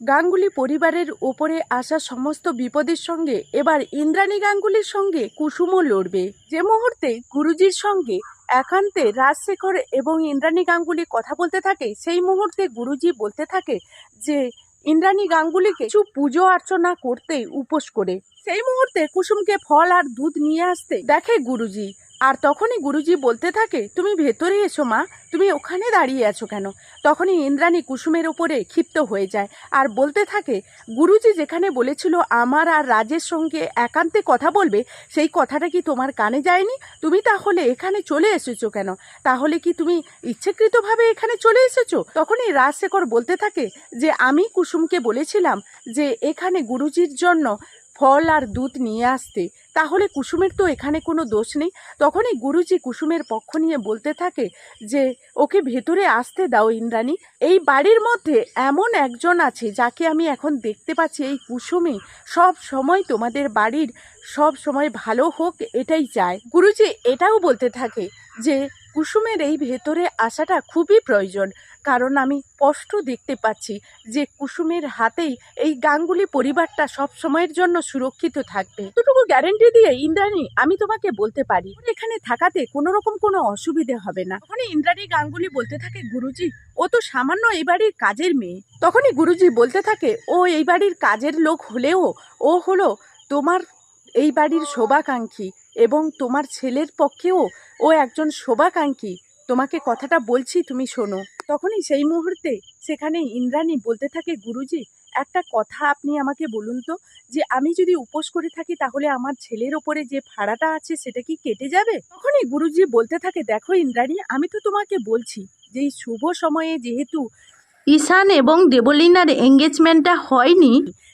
গাঙ্গুলি পরিবারের ওপরে আসা সমস্ত বিপদের সঙ্গে এবার ইন্দ্রাণী গাঙ্গুলির সঙ্গে কুসুমও লড়বে। যে মুহূর্তে গুরুজির সঙ্গে একান্তে রাজশেখর এবং ইন্দ্রাণী গাঙ্গুলি কথা বলতে থাকে, সেই মুহূর্তে গুরুজি বলতে থাকে যে, ইন্দ্রাণী গাঙ্গুলিকে কিছু পুজো অর্চনা করতে উপোস করে। সেই মুহূর্তে কুসুমকে ফল আর দুধ নিয়ে আসতে দেখে গুরুজি আর তখনই গুরুজি বলতে থাকে, তুমি ভেতরে এসো মা, তুমি ওখানে দাঁড়িয়ে আছো কেন? তখনই ইন্দ্রাণী কুসুমের ওপরে ক্ষিপ্ত হয়ে যায় আর বলতে থাকে, গুরুজি যেখানে বলেছিল আমার আর রাজের সঙ্গে একান্তে কথা বলবে, সেই কথাটা কি তোমার কানে যায়নি? তুমি তাহলে এখানে চলে এসেছ কেন? তাহলে কি তুমি ইচ্ছাকৃতভাবে এখানে চলে এসেছ? তখনই রাজশেখর বলতে থাকে যে, আমি কুসুমকে বলেছিলাম যে, এখানে গুরুজির জন্য ফল আর দুধ নিয়ে আসতে। তাহলে কুসুমের তো এখানে কোনো দোষ নেই। তখনই গুরুজি কুসুমের পক্ষ নিয়ে বলতে থাকে যে, ওকে ভেতরে আসতে দাও ইন্দ্রাণী। এই বাড়ির মধ্যে এমন একজন আছে যাকে আমি এখন দেখতে পাচ্ছি, এই কুসুমে সব সময় তোমাদের বাড়ির সব সময় ভালো হোক, এটাই চায়। গুরুজি এটাও বলতে থাকে যে কুসুমের এই ভেতরে আসাটা খুবই প্রয়োজন। কারণ আমি স্পষ্ট দেখতে পাচ্ছি যে কুসুমের হাতেই এই গাঙ্গুলি পরিবারটা সব সময়ের জন্য সুরক্ষিত থাকবে। এতটুকু গ্যারেন্টি দিয়ে, ইন্দ্রাণী, আমি তোমাকে বলতে পারি এখানে থাকাতে কোনো রকম কোনো অসুবিধে হবে না। তখনই ইন্দ্রাণী গাঙ্গুলি বলতে থাকে, গুরুজি, ও তো সামান্য এই বাড়ির কাজের মেয়ে। তখনই গুরুজি বলতে থাকে, ও এই বাড়ির কাজের লোক হলেও ও হলো তোমার এই বাড়ির শোভাকাঙ্ক্ষী এবং তোমার ছেলের পক্ষেও ও একজন শোভাকাঙ্ক্ষী। তোমাকে কথাটা বলছি তুমি শোনো। তখনই সেই মুহূর্তে সেখানে ইন্দ্রাণী বলতে থাকে, গুরুজি, একটা কথা আপনি আমাকে বলুন তো, যে আমি যদি উপোস করে থাকি তাহলে আমার ছেলের ওপরে যে ভাড়াটা আছে সেটা কি কেটে যাবে? তখনই গুরুজি বলতে থাকে, দেখো ইন্দ্রাণী, আমি তো তোমাকে বলছি যে এই শুভ সময়ে যেহেতু ঈশান এবং দেবলীনার এঙ্গেজমেন্টটা হয়নি,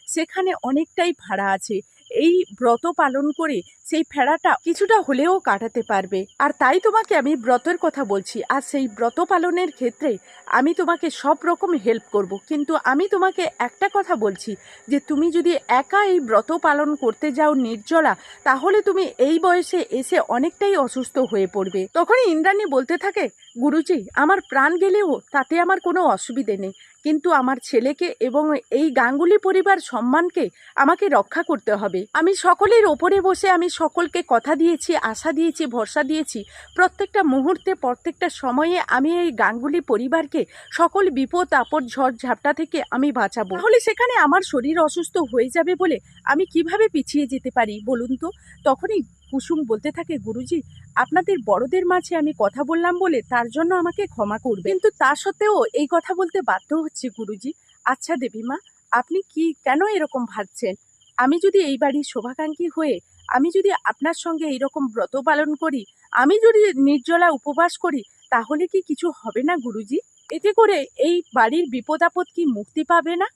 সেখানে অনেকটাই ভাড়া আছে। এই ব্রত পালন করে সেই ফেরাটা কিছুটা হলেও কাটাতে পারবে। আর তাই তোমাকে আমি ব্রতের কথা বলছি। আর সেই ব্রত পালনের ক্ষেত্রে আমি তোমাকে সব রকম হেল্প করব। কিন্তু আমি তোমাকে একটা কথা বলছি যে তুমি যদি একা এই ব্রত পালন করতে যাও নির্জলা, তাহলে তুমি এই বয়সে এসে অনেকটাই অসুস্থ হয়ে পড়বে। তখনই ইন্দ্রাণী বলতে থাকে গুরুজি, আমার প্রাণ গেলেও তাতে আমার কোনো অসুবিধে নেই। কিন্তু আমার ছেলেকে এবং এই গাঙ্গুলি পরিবার সম্মানকে আমাকে রক্ষা করতে হবে। আমি সকলের ওপরে বসে আমি সকলকে কথা দিয়েছি, আশা দিয়েছি, ভরসা দিয়েছি। প্রত্যেকটা মুহূর্তে, প্রত্যেকটা সময়ে আমি এই গাঙ্গুলি পরিবারকে সকল বিপদ, আপদ, ঝড়, ঝাপটা থেকে আমি বাঁচাবো। তাহলে সেখানে আমার শরীর অসুস্থ হয়ে যাবে বলে আমি কীভাবে পিছিয়ে যেতে পারি বলুন তো? তখনই কুসুম বলতে থাকে, গুরুজি, আপনাদের বড়দের মাঝে আমি কথা বললাম বলে তার জন্য আমাকে ক্ষমা করবে কিন্তু তা সত্ত্বেও এই কথা বলতে বাধ্য হচ্ছে, গুরুজি। আচ্ছা দেবীমা, আপনি কি কেন এরকম ভাবছেন? আমি যদি এই বাড়ির শোভাকাঙ্ক্ষী হয়ে, আমি যদি আপনার সঙ্গে এইরকম ব্রত পালন করি, আমি যদি নির্জলা উপবাস করি, তাহলে কি কিছু হবে না, গুরুজি? এতে করে এই বাড়ির বিপদ আপদ কি মুক্তি পাবে না?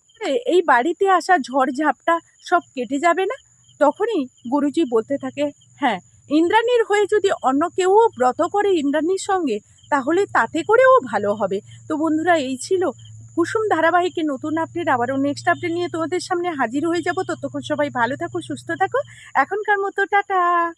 এই বাড়িতে আসা ঝড় ঝাপটা সব কেটে যাবে না? তখনই গুরুজি বলতে থাকে হ্যাঁ ইন্দ্রাণীর হয়ে যদি অন্য কেউও ব্রত করে ইন্দ্রাণীর সঙ্গে, তাহলে তাতে করেও ভালো হবে। তো বন্ধুরা, এই ছিল কুসুম ধারাবাহিকে নতুন আপডেট আবারও নেক্সট আপডেট নিয়ে তোমাদের সামনে হাজির হয়ে যাব। ততক্ষণ সবাই ভালো থাকো, সুস্থ থাকো। এখনকার মতো, টাটা!